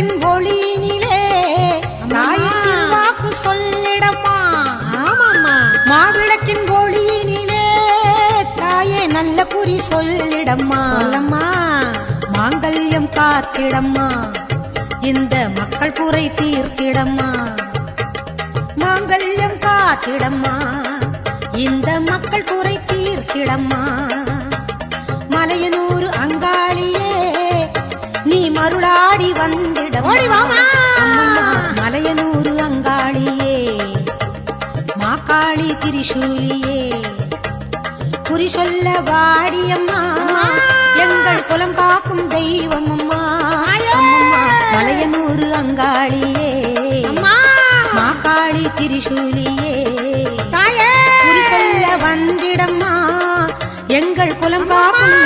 நாயகத்தின் ஒளியினிலே நாயகத்தின் வாக்கு சொல்லிடமா ஆமாமா மாவிளக்கின் ஒளியினிலே தாயே நல்ல குறி சொல்லிடம்மா. சொல்லம்மா. மாங்கல்யம் காத்திடம்மா. இந்த மக்கள் குறை தீர்த்திடம்மா. மாங்கல்யம் காத்திடம்மா. இந்த மக்கள் குறை தீர்த்திடம்மா. மலையனூர் நீ மருளாடி வாம்மா. மலையனூர் அங்காளியே மாக்காளி திரிசூலியே. குறி சொல்ல வாடியம்மா எங்கள் குலம் காக்கும் தெய்வம் அம்மா மலையனூர் அங்காளியே மாக்காளி திரிசூலியே. குறி சொல்ல வந்திடம்மா எங்கள் குலம் காக்கும்